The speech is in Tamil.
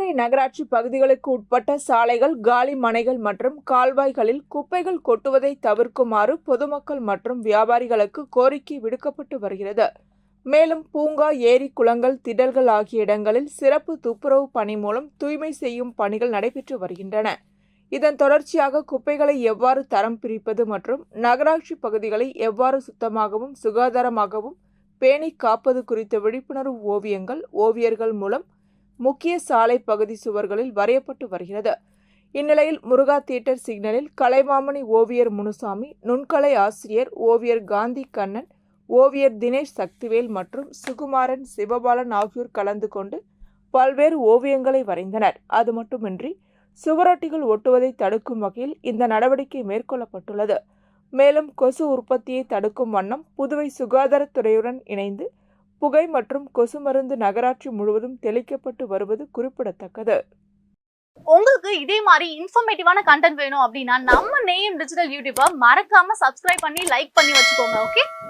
கொட்டாரக்கரை நகராட்சி பகுதிகளுக்கு உட்பட்ட சாலைகள் காலி மனைகள் மற்றும் கால்வாய்களில் குப்பைகள் கொட்டுவதை தவிர்க்குமாறு பொதுமக்கள் மற்றும் வியாபாரிகளுக்கு கோரிக்கை விடுக்கப்பட்டு வருகிறது. மேலும் பூங்கா ஏரி குளங்கள் திடல்கள் ஆகிய இடங்களில் சிறப்பு துப்புரவு பணி மூலம் தூய்மை செய்யும் பணிகள் நடைபெற்று வருகின்றன. இதன் தொடர்ச்சியாக குப்பைகளை எவ்வாறு தரம் பிரிப்பது மற்றும் நகராட்சி பகுதிகளை எவ்வாறு சுத்தமாகவும் சுகாதாரமாகவும் பேணி காப்பது குறித்த விழிப்புணர்வு ஓவியங்கள் ஓவியர்கள் மூலம் முக்கிய சாலை பகுதி சுவர்களில் வரையப்பட்டு வருகிறது. இந்நிலையில் முருகா தியேட்டர் சிக்னலில் கலைமாமணி ஓவியர் முனுசாமி நுண்கலை ஆசிரியர் ஓவியர் காந்தி கண்ணன் ஓவியர் தினேஷ் சக்திவேல் மற்றும் சுகுமாரன் சிவபாலன் ஆகியோர் கலந்து கொண்டு பல்வேறு ஓவியங்களை வரைந்தனர். அது மட்டுமின்றி சுவரொட்டிகள் ஒட்டுவதை தடுக்கும் வகையில் இந்த நடவடிக்கை மேற்கொள்ளப்பட்டுள்ளது. மேலும் கொசு உற்பத்தியை தடுக்கும் வண்ணம் புதுவை சுகாதாரத்துறையுடன் இணைந்து புகை மற்றும் கொசு மருந்து நகராட்சி முழுவதும் தெளிக்கப்பட்டு வருவது குறிப்பிடத்தக்கது. உங்களுக்கு இதே மாதிரி இன்ஃபர்மேட்டிவான கண்டென்ட் வேணும் அப்படின்னா நம்ம நேம் டிஜிட்டல் யூடியூப்பை மறக்காம சப்ஸ்கிரைப் பண்ணி லைக் பண்ணி வச்சுக்கோங்க ஓகே